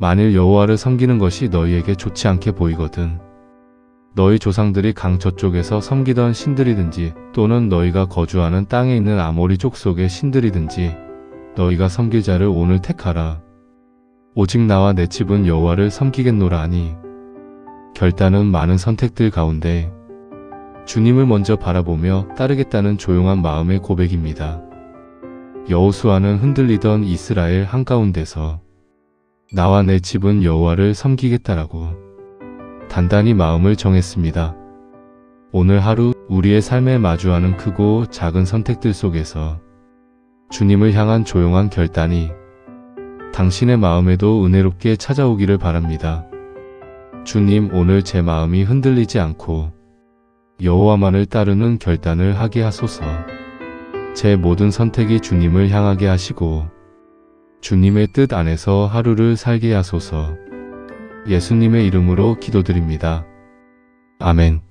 만일 여호와를 섬기는 것이 너희에게 좋지 않게 보이거든 너희 조상들이 강 저쪽에서 섬기던 신들이든지 또는 너희가 거주하는 땅에 있는 아모리 족 속의 신들이든지 너희가 섬길 자를 오늘 택하라. 오직 나와 내 집은 여호와를 섬기겠노라 하니 결단은 많은 선택들 가운데 주님을 먼저 바라보며 따르겠다는 조용한 마음의 고백입니다. 여호수아는 흔들리던 이스라엘 한가운데서 나와 내 집은 여호와를 섬기겠다라고 단단히 마음을 정했습니다. 오늘 하루 우리의 삶에 마주하는 크고 작은 선택들 속에서 주님을 향한 조용한 결단이 당신의 마음에도 은혜롭게 찾아오기를 바랍니다. 주님 오늘 제 마음이 흔들리지 않고 여호와만을 따르는 결단을 하게 하소서. 제 모든 선택이 주님을 향하게 하시고 주님의 뜻 안에서 하루를 살게 하소서. 예수님의 이름으로 기도드립니다. 아멘.